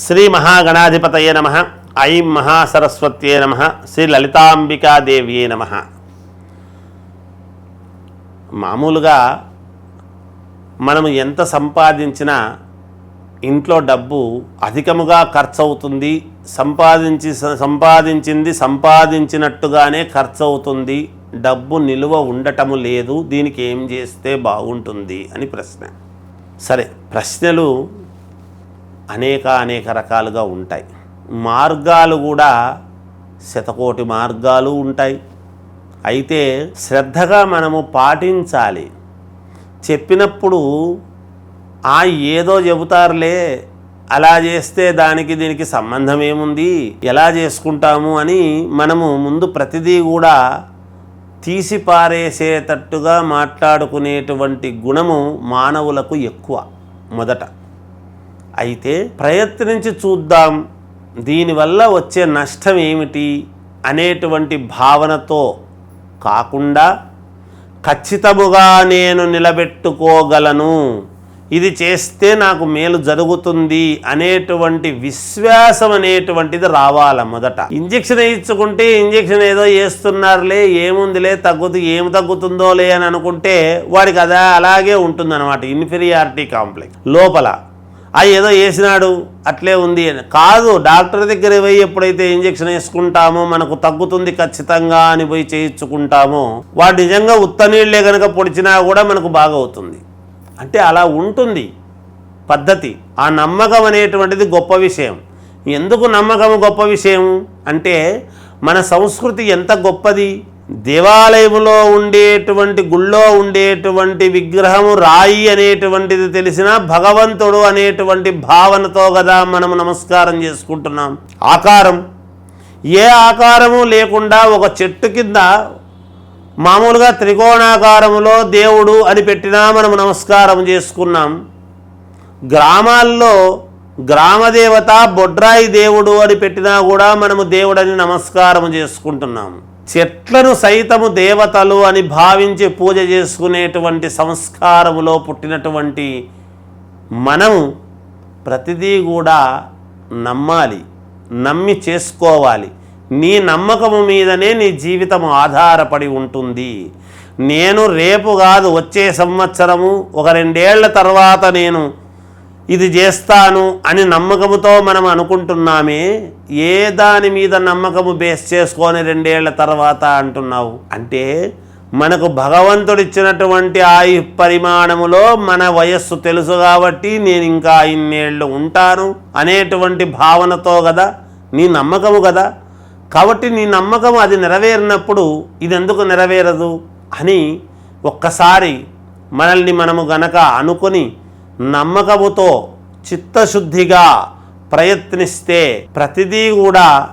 శ్రీ మహాగణాధిపతయే నమ. ఐం మహాసరస్వత్యే నమ. శ్రీ లలితాంబికాదేవ్యే నమ. మామూలుగా మనము ఎంత సంపాదించినా ఇంట్లో డబ్బు అధికముగా ఖర్చు అవుతుంది సంపాదించి సంపాదించింది సంపాదించినట్టుగానే ఖర్చు అవుతుంది డబ్బు నిలువ ఉండటము లేదు. దీనికి ఏం చేస్తే బాగుంటుంది అని ప్రశ్న. సరే ప్రశ్నలు అనేక అనేక రకాలుగా ఉంటాయి. మార్గాలు కూడా శతకోటి మార్గాలు ఉంటాయి. అయితే శ్రద్ధగా మనము పాటించాలి. చెప్పినప్పుడు ఆ ఏదో చెబుతారులే. అలా చేస్తే దానికి దీనికి సంబంధం ఏముంది? ఎలా చేసుకుంటాము? అని మనము ముందు ప్రతిదీ కూడా తీసి పారేసేటట్టుగా మాట్లాడుకునేటువంటి గుణము మానవులకు ఎక్కువ మొదట. అయితే ప్రయత్నించి చూద్దాం. దీనివల్ల వచ్చే నష్టం ఏమిటి అనేటువంటి భావనతో కాకుండా ఖచ్చితముగా నేను నిలబెట్టుకోగలను. ఇది చేస్తే నాకు మేలు జరుగుతుంది అనేటువంటి విశ్వాసం అనేటువంటిది రావాల మొదట. ఇంజక్షన్ వేయించుకుంటే ఇంజక్షన్ ఏదో వేస్తున్నారులే ఏముందిలే తగ్గుతు ఏమి తగ్గుతుందోలే అని అనుకుంటే వాడికి అదా అలాగే ఉంటుందన్నమాట. Inferiority complex. లోపల ఆ ఏదో వేసినాడు అట్లే ఉంది అని. కాదు డాక్టర్ దగ్గర పోయి ఎప్పుడైతే ఇంజక్షన్ వేసుకుంటామో మనకు తగ్గుతుంది ఖచ్చితంగా అని పోయి చేయించుకుంటామో వాడు నిజంగా ఉత్త నీళ్ళే కనుక పొడిచినా కూడా మనకు బాగా అవుతుంది. అంటే అలా ఉంటుంది పద్ధతి. ఆ నమ్మకం అనేటువంటిది గొప్ప విషయం. ఎందుకు నమ్మకం గొప్ప విషయం? అంటే మన సంస్కృతి ఎంత గొప్పది? దేవాలయంలో ఉండేటువంటి గుళ్ళో ఉండేటువంటి విగ్రహము రాయి అనేటువంటిది తెలిసిన భగవంతుడు అనేటువంటి భావనతో కదా మనము నమస్కారం చేసుకుంటున్నాం. ఆకారం. ఏ ఆకారము లేకుండా ఒక చెట్టు కింద మామూలుగా త్రికోణాకారములో దేవుడు అని పెట్టినా మనము నమస్కారం చేసుకున్నాం. గ్రామాల్లో గ్రామదేవత బొడ్రాయి దేవుడు అని పెట్టినా కూడా మనము దేవుడని నమస్కారం చేసుకుంటున్నాము చెట్లను సైతము దేవతలు అని భావించి పూజ చేసుకునేటువంటి సంస్కారములో పుట్టినటువంటి మనం ప్రతిదీ కూడా నమ్మాలి నమ్మి చేసుకోవాలి. నీ నమ్మకము మీదనే నీ జీవితం ఆధారపడి ఉంటుంది. నేను రేపు కాదు వచ్చే సంవత్సరము ఒక రెండేళ్ళ తర్వాత నేను ఇది చేస్తాను అని నమ్మకముతో మనం అనుకుంటున్నామే ఏ దాని మీద నమ్మకము బేస్ చేసుకొని రెండేళ్ళ తర్వాత అంటున్నావు? అంటే మనకు భగవంతుడిచ్చినటువంటి ఆయు పరిమాణములో మన వయస్సు తెలుసు కాబట్టి నేను ఇంకా ఇన్నేళ్ళు ఉంటాను అనేటువంటి భావనతో కదా నీ నమ్మకము కదా కాబట్టి నీ నమ్మకం అది నెరవేరినప్పుడు ఇది ఎందుకు నెరవేరదు అని ఒక్కసారి మనల్ని మనము గనక అనుకొని నమ్మకముతో చిత్తశుద్ధిగా ప్రయత్నిస్తే ప్రతిదీ కూడా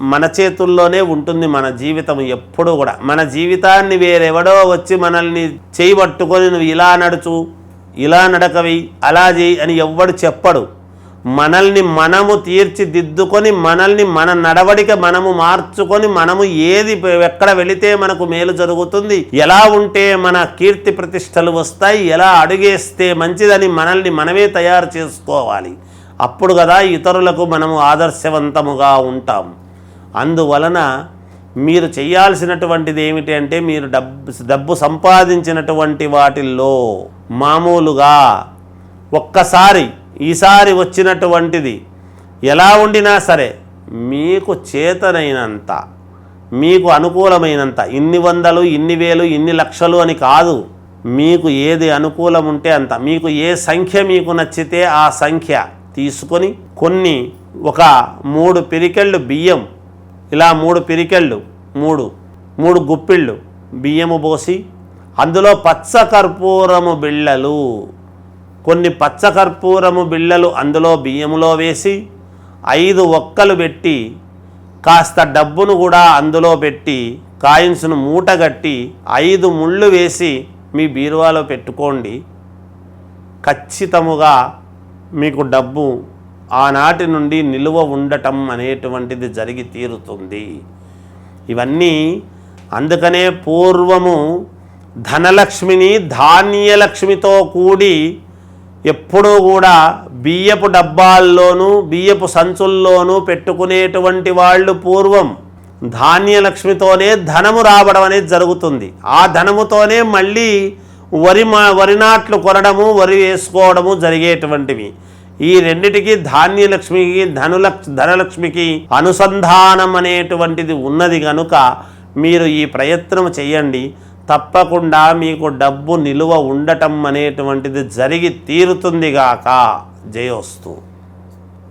మన చేతుల్లోనే ఉంటుంది మన జీవితం ఎప్పుడు కూడా. మన జీవితాన్ని వేరెవడో వచ్చి మనల్ని చేయబట్టుకొని నువ్వు ఇలా నడుచు ఇలా నడకవి అలా చేయి అని ఎవ్వడు చెప్పడు. మనల్ని మనము తీర్చిదిద్దుకొని మనల్ని మన నడవడిక మనము మార్చుకొని మనము ఏది ఎక్కడ వెళితే మనకు మేలు జరుగుతుంది ఎలా ఉంటే మన కీర్తి ప్రతిష్టలు వస్తాయి ఎలా అడుగేస్తే మంచిదని మనల్ని మనమే తయారు చేసుకోవాలి. అప్పుడు కదా ఇతరులకు మనము ఆదర్శవంతముగా ఉంటాం. అందువలన మీరు చేయాల్సినటువంటిది ఏమిటి అంటే మీరు డబ్బు డబ్బు సంపాదించినటువంటి వాటిల్లో మామూలుగా ఒక్కసారి ఈసారి వచ్చినటువంటిది ఎలా ఉండినా సరే మీకు చేతనైనంత మీకు అనుకూలమైనంత ఇన్ని వందలు ఇన్ని వేలు ఇన్ని లక్షలు అని కాదు మీకు ఏది అనుకూలం ఉంటే అంత మీకు ఏ సంఖ్య మీకు నచ్చితే ఆ సంఖ్య తీసుకొని కొన్ని ఒక మూడు పిరికెళ్ళు బియ్యం ఇలా మూడు పిరికెళ్ళు మూడు మూడు గుప్పిళ్ళు బియ్యము పోసి అందులో పచ్చ కర్పూరము బిళ్ళలు కొన్ని పచ్చకర్పూరము బిళ్ళలు అందులో బియ్యములో వేసి ఐదు ఒక్కలు పెట్టి కాస్త డబ్బును కూడా అందులో పెట్టి కాయిన్స్ను మూటగట్టి ఐదు ముళ్ళు వేసి మీ బీరువాలో పెట్టుకోండి. ఖచ్చితముగా మీకు డబ్బు ఆనాటి నుండి నిలువ ఉండటం అనేటువంటిది జరిగి తీరుతుంది. ఇవన్నీ అందుకనే పూర్వము ధనలక్ష్మిని ధాన్యలక్ష్మితో కూడి ఎప్పుడూ కూడా బియ్యపు డబ్బాల్లోనూ బియ్యపు సంచుల్లోనూ పెట్టుకునేటువంటి వాళ్ళు పూర్వం ధాన్యలక్ష్మితోనే ధనము రావడం అనేది జరుగుతుంది. ఆ ధనముతోనే మళ్ళీ వరి మా వరి నాట్లు కొనడము వరి వేసుకోవడము జరిగేటువంటివి. ఈ రెండిటికి ధాన్యలక్ష్మికి ధనులక్ష్ ధనలక్ష్మికి అనుసంధానం అనేటువంటిది ఉన్నది కనుక మీరు ఈ ప్రయత్నం చేయండి. తప్పకుండా మీకు డబ్బు నిలువ ఉండటం అనేటువంటిది జరిగి తీరుతుంది గాక. జయోస్తు.